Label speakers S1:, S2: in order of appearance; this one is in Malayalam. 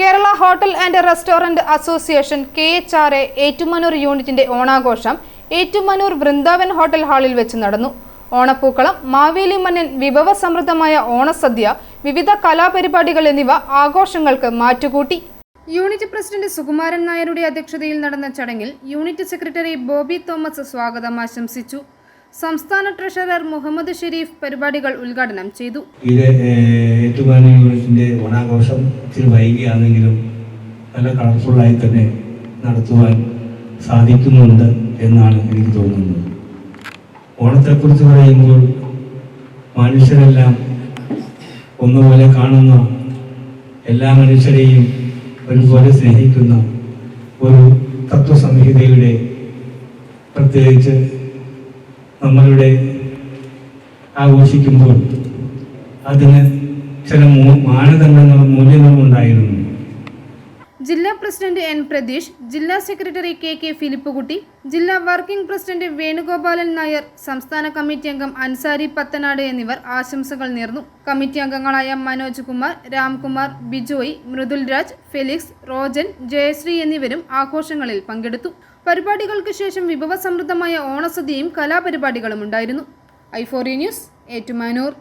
S1: Kerala hotel and restaurant association K H R A Ettumanoor യൂണിറ്റിന്റെ ഓണാഘോഷം ഏറ്റുമാനൂർ വൃന്ദാവൻ ഹോട്ടൽ ഹാളിൽ വെച്ച് നടന്നു. ഓണപ്പൂക്കളം മാവേലി മന്നൻ വിഭവസമൃദ്ധമായ ഓണസദ്യ വിവിധ കലാപരിപാടികൾ എന്നിവ ആഘോഷങ്ങൾക്ക് മാറ്റുകൂട്ടി. യൂണിറ്റ് പ്രസിഡന്റ് സുകുമാരൻ നായരുടെ അധ്യക്ഷതയിൽ നടന്ന ചടങ്ങിൽ യൂണിറ്റ് സെക്രട്ടറി ബോബി തോമസ് സ്വാഗതം ആശംസിച്ചു. സംസ്ഥാന ട്രഷറർ മുഹമ്മദ് ഷെരീഫ് പരിപാടികൾ ഉദ്ഘാടനം ചെയ്തു.
S2: ഇത് ഏറ്റുമാനൂർ ഓണാഘോഷം ഇച്ചിരി വൈകിയാണെങ്കിലും നല്ല കളർഫുള്ളായി തന്നെ നടത്തുവാൻ സാധിക്കുന്നുണ്ട് എന്നാണ് എനിക്ക് തോന്നുന്നത്. ഓണത്തെക്കുറിച്ച് പറയുമ്പോൾ മനുഷ്യരെല്ലാം ഒന്നുപോലെ കാണുന്ന എല്ലാ മനുഷ്യരെയും ഒരുപോലെ സ്നേഹിക്കുന്ന ഒരു തത്വസംഹിതയുടെ പ്രത്യേകിച്ച് നമ്മളുടെ ആഘോഷിക്കുമ്പോൾ അതിന് ചില മാനദണ്ഡങ്ങളും മൂല്യങ്ങളും ഉണ്ടായിരുന്നു
S1: ജില്ലാ പ്രസിഡന്റ് എൻ പ്രതീഷ് ജില്ലാ സെക്രട്ടറി കെ കെ ഫിലിപ്പുകുട്ടി ജില്ലാ വർക്കിംഗ് പ്രസിഡന്റ് വേണുഗോപാലൻ നായർ സംസ്ഥാന കമ്മിറ്റി അംഗം അൻസാരി പത്തനാട് എന്നിവർ ആശംസകൾ നേർന്നു. കമ്മിറ്റി അംഗങ്ങളായ മനോജ് കുമാർ രാംകുമാർ ബിജോയ് മൃദുൽ രാജ് ഫെലിക്സ് റോജൻ ജയശ്രീ എന്നിവരും ആഘോഷങ്ങളിൽ പങ്കെടുത്തു. പരിപാടികൾക്ക് ശേഷം വിഭവസമൃദ്ധമായ ഓണസദ്യയും കലാപരിപാടികളും ഉണ്ടായിരുന്നു. ഐഫോറി ന്യൂസ് ഏറ്റുമാനൂർ.